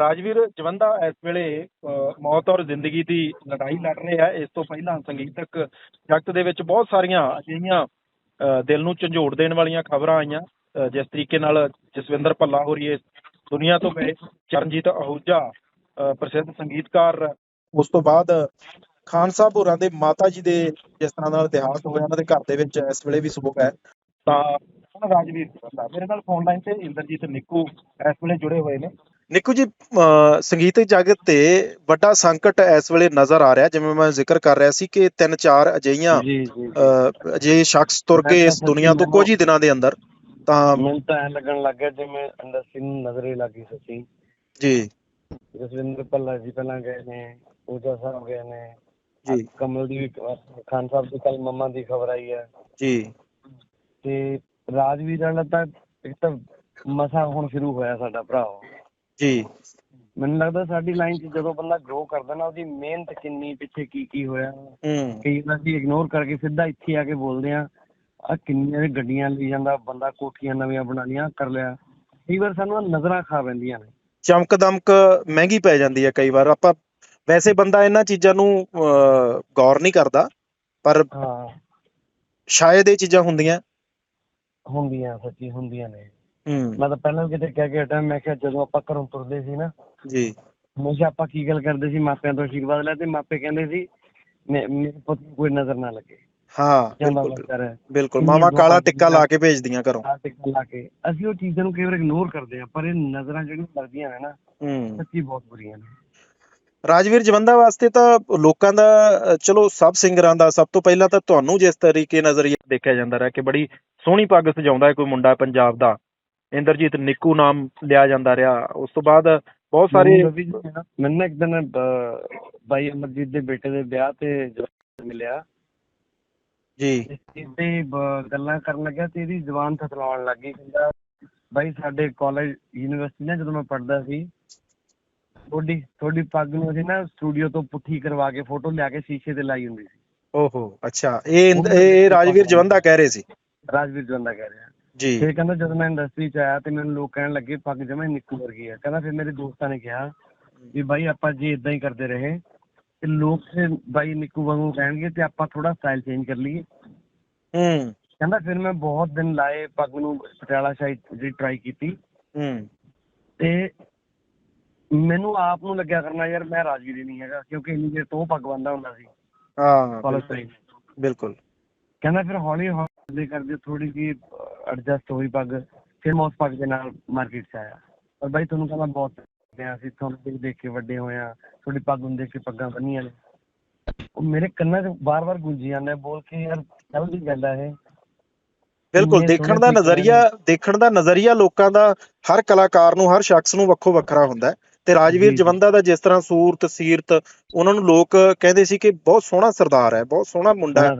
ਰਾਜਵੀਰ, ਜਵੰਦਾ ਇਸ ਵੇਲੇ ਮੌਤ ਔਰ ਜ਼ਿੰਦਗੀ ਦੀ ਲੜਾਈ ਲੜ ਰਹੇ ਇਸ ਤੋਂ ਪਹਿਲਾਂ ਸੰਗੀਤਕ ਜਗਤ ਦੇ ਵਿੱਚ ਬਹੁਤ ਸਾਰੀਆਂ ਅਜਿਹੀਆਂ ਦਿਲ ਨੂੰ ਝੰਜੋੜ ਦੇਣ ਵਾਲੀਆਂ ਖਬਰਾਂ ਆਈਆਂ। ਜਿਸ ਤਰੀਕੇ ਨਾਲ ਜਸਵਿੰਦਰ ਭੱਲਾ ਹੋਰੀ ਇਸ ਦੁਨੀਆ ਤੋਂ ਗਏ। ਚਰਨਜੀਤ ਅਹੂਜਾ ਪ੍ਰਸਿੱਧ ਸੰਗੀਤਕਾਰ। ਉਸ ਤੋਂ ਬਾਅਦ ਖਾਨ ਸਾਹਿਬ ਹੋਰਾਂ ਦੇ ਮਾਤਾ ਜੀ ਦੇ ਜਿਸ ਤਰ੍ਹਾਂ ਨਾਲ ਇਤਿਹਾਸ ਹੋਇਆ ਉਹਨਾਂ ਦੇ ਘਰ ਦੇ ਵਿੱਚ ਇਸ ਵੇਲੇ ਵੀ ਸੋਗ ਹੈ। ਤਾਂ ਰਾਜਵੀਰ ਮੇਰੇ ਨਾਲ ਫੋਨ ਲਾਈਨ ਤੇ ਇੰਦਰਜੀਤ ਨਿੱਕੂ ਇਸ ਵੇਲੇ ਜੁੜੇ ਹੋਏ ਨੇ। ਨਿੱਕੂ ਜੀ ਸੰਗੀਤਕ ਜਗਤ ਤੇ ਵੱਡਾ ਸੰਕਟ ਇਸ ਵੇਲੇ ਨਜ਼ਰ ਆ ਰਿਹਾ ਜਿਵੇਂ ਮੈਂ ਜ਼ਿਕਰ ਕਰ ਰਿਹਾ ਸੀ ਕਿ ਤਿੰਨ ਚਾਰ ਅਜਿਹੀਆਂ ਜੀ ਜੀ ਅਹ, ਅਜਿਹੇ ਸ਼ਖਸ ਤੁਰ ਗਏ ਇਸ ਦੁਨੀਆ ਤੋਂ ਕੁਝ ਹੀ ਦਿਨਾਂ ਦੇ ਅੰਦਰ ਤਾਂ ਮੈਨੂੰ ਤਾਂ ਐਂ ਲੱਗਣ ਲੱਗ ਜਿਵੇਂ ਇੰਡਸਟਰੀ ਨੂੰ ਨਜ਼ਰੇ ਲੱਗੀ ਸੱਚੀ ਜੀ। ਜਸਵਿੰਦਰ ਭੱਲਾ ਜੀ ਪਹਿਲਾਂ ਗਏ ਨੇ ਪੂਜਾ ਸਾਹਿਬ ਗਏ ਨੇ ਜੀ। ਕਮਲਦੀਪ ਖਾਨ ਸਾਹਿਬ ਦੀ ਕੱਲ ਮੰਮਾ ਦੀ ਖਬਰ ਆਈ ਹੈ। ਜੀ। ਤੇ ਰਾਜਵੀਰ ਵਾਲਾ ਤਾਂ ਇੱਕ ਤਾਂ ਮਸਾ ਹੁਣ ਸ਼ੁਰੂ ਹੋਇਆ ਸਾਡਾ ਭਰਾ ਜੀ। ਮੈਨੂੰ ਲੱਗਦਾ ਸਾਡੀ ਲਾਈਨ 'ਚ ਜਦੋਂ ਬੰਦਾ ਗਰੋ ਕਰਦਾ ਨਾ ਉਹਦੀ ਮਿਹਨਤ ਕਿੰਨੀ ਪਿੱਛੇ ਕੀ ਕੀ ਹੋਇਆ। ਹੂੰ। ਕਈ ਵਾਰ ਅਸੀਂ ਇਗਨੋਰ ਕਰਕੇ ਸਿੱਧਾ ਇੱਥੇ ਆ ਕੇ ਬੋਲਦੇ ਆ ਆ ਕਿੰਨੀਆਂ ਵੀ ਗੱਡੀਆਂ ਲਈ ਜਾਂਦਾ ਬੰਦਾ ਕੋਠੀਆਂ ਨਵੀਆਂ ਬਣਾ ਲੀਆਂ ਕਰ ਲਿਆ। ਕਈ ਵਾਰ ਸਾਨੂੰ ਆਹ ਨਜ਼ਰਾਂ ਖਾ ਪੈਂਦੀਆਂ ਨੇ। ਚਮਕ ਦਮਕ ਮਹਿੰਗੀ ਪੈ ਜਾਂਦੀ ਹੈ ਕਈ ਵਾਰ। ਆਪਾਂ ਵੈਸੇ ਬੰਦਾ ਇਹਨਾਂ ਚੀਜ਼ਾਂ ਨੂੰ ਅਹ, ਗੌਰ ਨਹੀਂ ਕਰਦਾ ਪਰ ਹਾਂ। ਸ਼ਾਇਦ ਇਹ ਚੀਜ਼ਾਂ ਹੁੰਦੀਆਂ। ਹੁੰਦੀਆਂ ਸੱਚੀ ਹੁੰਦੀਆਂ ਨੇ। ਮੈਂ ਤਾਂ ਪਹਿਲਾਂ ਵੀ ਕਿਤੇ ਕਹਿ ਕੇ ਹਟਿਆ ਮੈਂ ਕਿਹਾ ਜਦੋਂ ਆਪਾਂ ਘਰੋਂ ਤੁਰਦੇ ਸੀ ਨਾ। ਜੀ। ਹਮੇਸ਼ਾ ਆਪਾਂ ਕੀ ਗੱਲ ਕਰਦੇ ਸੀ ਮਾਪਿਆਂ ਤੋਂ ਆਸ਼ੀਰਵਾਦ ਲੈ ਤੇ ਮਾਪੇ ਕਹਿੰਦੇ ਸੀ ਮੇਰੇ ਪੁੱਤ ਨੂੰ ਕੋਈ ਨਜ਼ਰ ਨਾ ਲੱਗੇ। ਹਾਂ ਬਿਲਕੁਲ ਮਾਮਾ ਕਾਲਾ ਟਿੱਕਾ ਲਾ ਕੇ ਭੇਜਦੀਆਂ ਘਰੋਂ। ਆ ਤੇ ਲਾ ਕੇ। ਅਸੀਂ ਉਹ ਚੀਜ਼ਾਂ ਨੂੰ ਕਈ ਵਾਰ ਇਗਨੋਰ ਕਰਦੇ ਆ ਪਰ ਇਹ ਨਜ਼ਰਾਂ ਜਿਹੜੀਆਂ ਲੱਗਦੀਆਂ ਨੇ ਨਾ ਹੂੰ। ਸੱਚੀ ਬਹੁਤ ਬੁਰੀਆਂ ਨੇ। ਰਾਜਵੀਰ ਜਵੰਦਾ ਵਾਸਤੇ ਤਾਂ ਲੋਕਾਂ ਦਾ ਚਲੋ ਸਭ ਸਿੰਗਰਾਂ ਦਾ ਸਭ ਤੋਂ ਪਹਿਲਾਂ ਤਾਂ ਤੁਹਾਨੂੰ ਜਿਸ ਤਰੀਕੇ ਨਜ਼ਰੀਆ ਦੇਖਿਆ ਜਾਂਦਾ ਰਿਹਾ ਕਿ ਬੜੀ ਸੋਹਣੀ ਪੱਗ ਸਜਾਉਂਦਾ ਹੈ ਕੋਈ ਮੁੰਡਾ ਪੰਜਾਬ ਦਾ। ਇੰਦਰਜੀਤ ਨਿੱਕੂ ਨਾਮ ਲਿਆ ਜਾਂਦਾ ਰਿਹਾ। ਉਸ ਤੋਂ ਬਾਅਦ ਬਹੁਤ ਸਾਰੇ ਮੈਨੂੰ ਇੱਕ ਦਿਨ ਬਾਈ ਅਮਰਜੀਤ ਦੇ ਬੇਟੇ ਦੇ ਵਿਆਹ ਤੇ ਮਿਲਿਆ। ਜੀ। ਬ- ਗੱਲਾਂ ਕਰਨ ਲੱਗਿਆ ਤੇ ਇਹਦੀ ਜ਼ੁਬਾਨ ਥਥਲਾਉਣ ਲੱਗ ਗਈ। ਕਹਿੰਦਾ ਬਾਈ ਸਾਡੇ ਕਾਲਜ ਯੂਨੀਵਰਸਿਟੀ ਨਾ ਜਦੋਂ ਮੈਂ ਪੜ੍ਹਦਾ ਸੀ ਤੁਹਾਡੀ ਤੁਹਾਡੀ ਪੱਗ ਨੂੰ ਅਸੀਂ ਨਾ ਸਟੂਡੀਓ ਤੋਂ ਪੁੱਠੀ ਕਰਵਾ ਕੇ ਫੋਟੋ ਲਿਆ ਕੇ ਸ਼ੀਸ਼ੇ ਤੇ ਲਾਈ ਹੁੰਦੀ ਸੀ। ਓਹੋ ਅੱਛਾ। ਇਹ ਇਹ ਰਾਜਵੀਰ ਜਵੰਦਾ ਕਹਿ ਰਹੇ ਸੀ। ਰਾਜਵੀਰ ਜਵੰਦਾ ਕਹਿ ਰਿਹਾ। ਜੀ। ਫਿਰ ਕਹਿੰਦਾ ਜਦੋਂ ਮੈਂ ਇੰਡਸਟਰੀ ਚ ਆਇਆ ਤੇ ਮੈਨੂੰ ਲੋਕ ਕਹਿਣ ਲੱਗੇ ਪੱਗ ਜਮਾ ਨਿੱਕੂ ਵਰਗੀ ਆ। ਕਹਿੰਦਾ ਫਿਰ ਮੇਰੇ ਦੋਸਤਾਂ ਨੇ ਕਿਹਾ ਵੀ ਬਾਈ ਆਪਾਂ ਜੇ ਇਦਾਂ ਹੀ ਕਰਦੇ ਰਹੇ ਤੇ ਲੋਕ ਫਿਰ ਬਾਈ ਨਿੱਕੂ ਵਾਂਗੂ ਕਹਿਣਗੇ ਤੇ ਆਪਾਂ ਥੋੜਾ ਸਟਾਈਲ ਚੇਂਜ ਕਰ ਲਈਏ। ਹੂੰ। ਕਹਿੰਦਾ ਫਿਰ ਮੈਂ ਬਹੁਤ ਦਿਨ ਲਾਏ ਪੱਗ ਨੂੰ ਪਟਿਆਲਾ ਸ਼ਾਇਦ ਦੀ ਟਰਾਈ ਕੀਤੀ। ਹੂੰ। ਤੇ ਮੈਨੂੰ ਆਪ ਨੂੰ ਲੱਗਿਆ ਕਰਨਾ ਯਾਰ ਮੈਂ ਰਾਜਵੀਰ ਹੀ ਨਹੀਂ ਹੈਗਾ ਕਿਉਂਕਿ ਇੰਨੀ ਦੇਰ ਤੋਂ ਪੱਗ ਬੰਦਾ ਹੁੰਦਾ ਸੀ। ਹਾਂ ਕਾਲਜ ਬਿਲਕੁਲ, ਟਾਈਮ ਬਿਲਕੁਲ ਕਹਿੰਦਾ ਫਿਰ ਹੌਲੀ ਹੌਲੀ ਕਰਦੇ ਥੋੜੀ ਜਿਹੀ ਐਡਜਸਟ ਹੋਈ ਪੱਗ ਫਿਰ ਮੈਂ ਉਸ ਪੱਗ ਦੇ ਨਾਲ ਮਾਰਕੀਟ 'ਚ ਆਇਆ। ਪਰ ਬਾਈ ਤੁਹਾਨੂੰ ਕਹਿੰਦਾ ਬਹੁਤ ਕਰਦੇ ਆ ਅਸੀਂ ਤੁਹਾਨੂੰ ਦੇਖ ਦੇਖ ਕੇ ਵੱਡੇ ਹੋਏ ਆ ਤੁਹਾਡੀ ਪੱਗ ਨੂੰ ਦੇਖ ਕੇ ਪੱਗਾਂ ਬੰਨੀਆਂ ਨੇ। ਉਹ ਮੇਰੇ ਕੰਨਾਂ 'ਚ ਬਾਰ-ਬਾਰ ਗੂੰਜੀ ਜਾਂਦਾ ਬੋਲ ਕੇ ਯਾਰ ਕੱਲ ਦੀ ਗੱਲ ਆ ਇਹ। ਬਿਲਕੁਲ ਦੇਖਣ ਦਾ ਨਜ਼ਰੀਆ ਦੇਖਣ ਦਾ ਨਜ਼ਰੀਆ ਲੋਕਾਂ ਦਾ ਹਰ ਕਲਾਕਾਰ ਨੂੰ ਹਰ ਸ਼ਖਸ ਨੂੰ ਵੱਖੋ ਵੱਖਰਾ ਹੁੰਦਾ ਹੈ। ਤੇ ਰਾਜਵੀਰ। ਜਵੰਦਾ ਦਾ ਜਿਸ ਤਰ੍ਹਾਂ ਸੂਰਤ ਸੀਰਤ ਉਹਨਾਂ ਨੂੰ ਲੋਕ ਕਹਿੰਦੇ ਸੀ ਕਿ ਬਹੁਤ ਸੋਹਣਾ ਸਰਦਾਰ ਹੈ ਬਹੁਤ ਸੋਹਣਾ ਮੁੰਡਾ ਹੈ।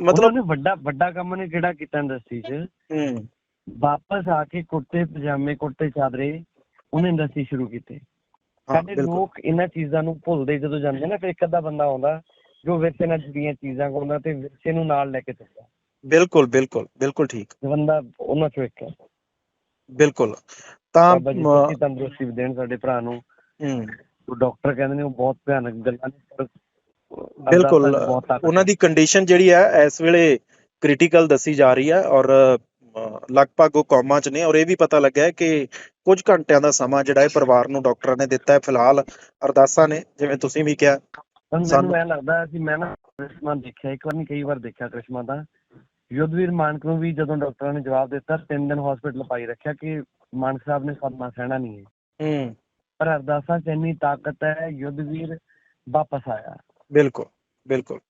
ਮਤਲਬ ਉਹਨੇ ਵੱਡਾ ਵੱਡਾ ਕੰਮ ਨੇ ਕਿਹੜਾ ਕੀਤਾ ਇੰਡਸਟਰੀ 'ਚ? ਹੂੰ। ਵਾਪਸ ਆ ਕੇ ਕੁੜਤੇ ਪਜਾਮੇ ਕੁੜਤੇ ਚਾਦਰੇ ਉਹਨੇ ਇੰਡਸਟਰੀ ਸ਼ੁਰੂ ਕੀਤੀ। ਸਾਡੇ ਲੋਕ ਇਹਨਾਂ ਚੀਜ਼ਾਂ ਨੂੰ ਭੁੱਲਦੇ ਜਦੋਂ ਜਾਂਦੇ ਨਾ ਫਿਰ ਇੱਕ ਅੱਧਾ ਬੰਦਾ ਆਉਂਦਾ ਜੋ ਵਿਰਸੇ ਨਾਲ ਜੁੜੀਆਂ ਚੀਜ਼ਾਂ ਗਾਉਂਦਾ ਤੇ ਵਿਰਸੇ ਨੂੰ ਨਾਲ ਲੈ ਕੇ ਚੱਲਦਾ। ਬਿਲਕੁਲ ਬਿਲਕੁਲ ਬਿਲਕੁਲ ਠੀਕ। ਬੰਦਾ ਉਹਨਾਂ ਚੋਂ ਇੱਕ ਹੈ। ਬਿਲਕੁਲ। ਤਾਂ ਬਾਬਾ ਜੀ ਤੰਦਰੁਸਤੀ ਦੇਣ ਸਾਡੇ ਭਰਾ ਨੂੰ। ਹੂੰ। ਉਹ ਡਾਕਟਰ ਕਹਿੰਦੇ ਨੇ ਉਹ ਬਹੁਤ ਭਿਆਨਕ ਗੱਲਾਂ ਨੇ ਪਰ ਬਿਲਕੁਲ ਉਹਨਾਂ ਦੀ ਕੰਡੀਸ਼ਨ ਜਿਹੜੀ ਹੈ ਇਸ ਵੇਲੇ ਕ੍ਰਿਟੀਕਲ ਦੱਸੀ ਜਾ ਰਹੀ ਹੈ ਔਰ ਲਗਭਗ ਉਹ ਕੌਮਾ ਚ ਨੇ ਔਰ ਇਹ ਵੀ ਪਤਾ ਲੱਗਾ ਹੈ ਕਿ ਕੁਝ ਘੰਟਿਆਂ ਦਾ ਸਮਾਂ ਜਿਹੜਾ ਹੈ ਪਰਿਵਾਰ ਨੂੰ ਡਾਕਟਰਾਂ ਨੇ ਦਿੱਤਾ ਹੈ ਫਿਲਹਾਲ ਅਰਦਾਸਾਂ ਨੇ ਜਿਵੇਂ ਤੁਸੀਂ ਵੀ ਕਿਹਾ। ਸਾਨੂੰ- ਮੈਨੂੰ ਲੱਗਦਾ ਸੀ ਮੈਂ ਨਾ ਕ੍ਰਿਸ਼ਮਾ ਦੇਖਿਆ ਇੱਕ ਵਾਰ ਨਹੀਂ ਕਈ ਵਾਰ ਦੇਖਿਆ ਕ੍ਰਿਸ਼ਮਾ ਦਾ ਯੁੱਧਵੀਰ ਮਾਨਕ ਨੂੰ ਵੀ ਜਦੋਂ ਡਾਕਟਰਾਂ ਨੇ ਜਵਾਬ ਦਿੱਤਾ ਤਿੰਨ ਦਿਨ ਹਸਪੀਟਲ ਪਾਈ ਰੱਖਿਆ ਕਿ ਮਾਨਕ ਸਾਹਿਬ ਨੇ ਸਦਮਾ ਸਹਿਣਾ ਨਹੀਂ ਹੈ। ਹੂੰ। ਪਰ ਅਰਦਾਸਾਂ 'ਚ ਇੰਨੀ ਤਾਕਤ ਹੈ ਯੁੱਧਵੀਰ ਵਾਪਸ ਆਇਆ। ਬਿਲਕੁਲ ਬਿਲਕੁਲ।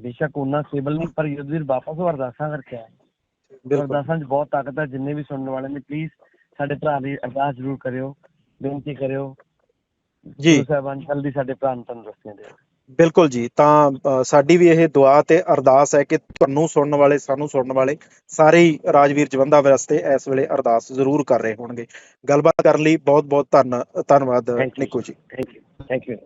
ਬੇਸ਼ੱਕ ਉਹਨਾਂ ਸਟੇਬਲ ਨਹੀਂ ਪਰ ਯੁੱਧਵੀਰ ਵਾਪਸ ਉਹ ਅਰਦਾਸਾਂ ਕਰਕੇ ਆਇਆ। ਬਿਲਕੁਲ। ਅਰਦਾਸਾਂ 'ਚ ਬਹੁਤ ਤਾਕਤ ਹੈ ਜਿੰਨੇ ਵੀ ਸੁਣਨ ਵਾਲੇ ਨੇ ਪਲੀਜ਼ ਸਾਡੇ ਭਰਾ ਲਈ ਅਰਦਾਸ ਜ਼ਰੂਰ ਕਰਿਓ ਬੇਨਤੀ ਕਰਿਓ। ਜੀ। ਸਾਹਿਬਾਨ ਜਲਦੀ ਸਾਡੇ ਭਰਾ ਨੂੰ ਤੰਦਰੁਸਤੀਆਂ ਦਿਓ ਬਿਲਕੁਲ ਜੀ ਤਾਂ ਸਾਡੀ ਵੀ ਇਹ ਦੁਆ ਤੇ ਅਰਦਾਸ ਹੈ ਕਿ ਤੁਹਾਨੂੰ ਸੁਣਨ ਵਾਲੇ ਸਾਨੂੰ ਸੁਣਨ ਵਾਲੇ ਸਾਰੇ ਹੀ ਰਾਜਵੀਰ ਜਵੰਦਾ ਵਾਸਤੇ ਇਸ ਵੇਲੇ ਅਰਦਾਸ ਜ਼ਰੂਰ ਕਰ ਰਹੇ ਹੋਣਗੇ। ਗੱਲਬਾਤ ਕਰਨ ਲਈ ਬਹੁਤ ਬਹੁਤ ਧੰਨ ਧੰਨਵਾਦ. ਨਿੱਕੂ ਜੀ। Thank you thank you